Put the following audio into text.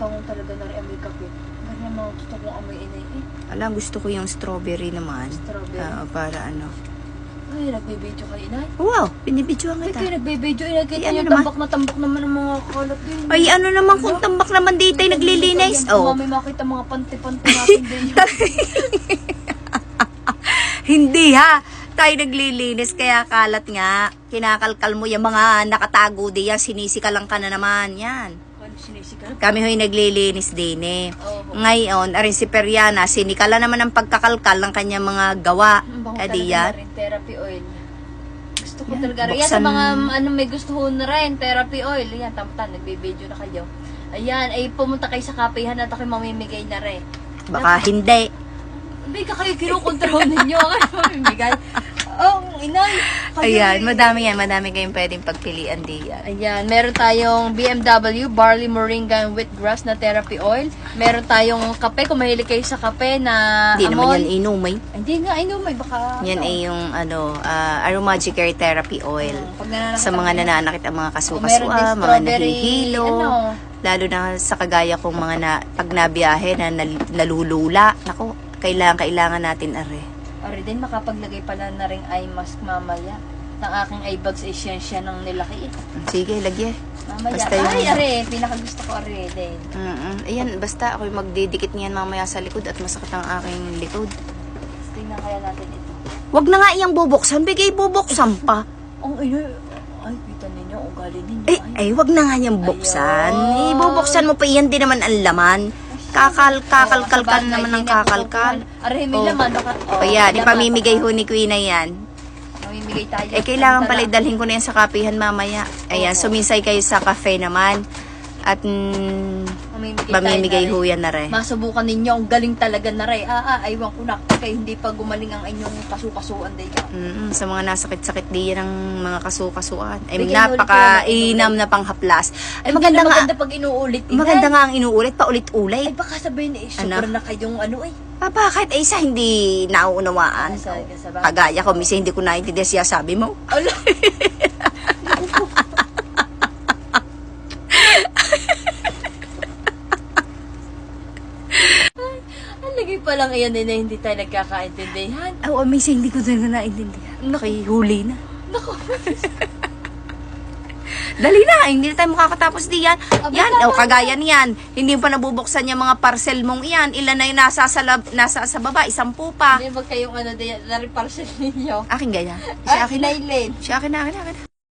bango talaga na rin amoy kape. Ganyan mga gusto kong amoy inay eh. Alam, gusto ko yung strawberry naman. Strawberry. Oo, para ano. Ay, nagbibidyo kayo inay. Wow, binibidyoan Ay, kita. kayo nagbibidyo inay. Kita Ay, ano yung naman? tambak na tambak naman ng mga kalat din. Ay, ano naman kung tambak naman dito ay naglilinis. Oh, Mami, makita mga panty-panty natin din. hindi ha. Tayo naglilinis kaya kalat nga. Kinakalkal mo yung mga nakatago diyan. Sinisikalang ka na naman. Yan. Ano sinisikap? Kami ho'y naglilinis din eh. Oo. Ngayon, arin si Periana, sinikala naman ang pagkakalkal ng kanyang mga gawa. Ang bango Kadi talaga na rin, therapy oil. Gusto ko Yan, talaga rin. Yan, buksan- sa mga ano, may gusto ko na rin, therapy oil. Yan, tamtan, nagbibideo na kayo. Ayan, ay pumunta kayo sa kapihan at ako'y mamimigay na rin. Baka hindi. Hindi ka kayo kinukontrol ninyo. Ako mamimigay. Oh, inay. Ayan, madami yan. Madami kayong pwedeng pagpilian diyan. Ayan, meron tayong BMW Barley Moringa and Wheatgrass na therapy oil. Meron tayong kape, kung mahilig kayo sa kape na Hindi naman yan inumay. Ay, Hindi nga, I know, may baka... Yan ay yung ano, ah, Aromagic Therapy Oil. Pag nananakit Sa mga nananakit ang mga O, meron din mga strawberry, nahihilo. ano. Lalo na sa kagaya kong mga na, pag nabiyahe na nal- nalulula. Nako, kailangan, kailangan natin are. Ori din, makapaglagay pala na rin eye mask mamaya. Ng aking eye bags ay siya ng nilaki. Sige, lagye. Mamaya. Basta yung- Ay, are, pinakagusto ko are din. Mm-mm. Ayan, basta ako magdidikit niyan mamaya sa likod at masakit ang aking likod. Tingnan kaya natin ito. Wag na nga iyang bubuksan, bigay bubuksan pa. Ang ino, ay, kita ninyo, ugali ninyo. Eh, ay, wag na nga niyang buksan. Ayun. Eh, bubuksan mo pa yan, di naman ang laman. Kakal, kakalkal ka naman ng kakalkal. Are, may Oh. oh, Kaya, laman, ipamimigay ho ni Queen na yan. Mamimigay tayo. Eh, kailangan pala dalhin ko na yan sa kapihan mamaya. Ayan, Oo. suminsay kayo sa cafe naman. At mm, Mamimigay, mamimigay tayo ho na rin. yan. Masubukan ninyo, ang galing talaga na rin. Ah, ah, aywan ko na. Kaya hindi pa gumaling ang inyong kasukasuan din. Mm, sa mga nasakit-sakit diyan ng mga kasukasuan. Ay, Bigyan kayo ng na panghaplas. Ay, Ay, maganda nga. maganda pag inuulit. Inay. Maganda nga ang inuulit, Ay, paulit-ulit. baka sabihin eh, Ano? super na kayong ano eh. Papa, kahit ay isa hindi nauunawaan. Kagaya ko, misa hindi ko naintindihan siya sabi mo. Ala. Ay, Ang lagay pa lang iyan eh, na hindi tayo nagkakaintindihan. Oo, oh, misa hindi ko talaga naintindihan. Nakihuli na. Naku. Dali na, hindi na tayo makakatapos. Aba, Yan, tama o kagaya niyan. Hindi pa nabubuksan yung mga parcel mong iyan. Ilan na yung nasa sa, lab, nasa sa baba, isang pupa. Hindi ba kayong ano din, na-reparcel ninyo? Akin ganyan. Siya akin na. Siya akin na, akin na, akin na.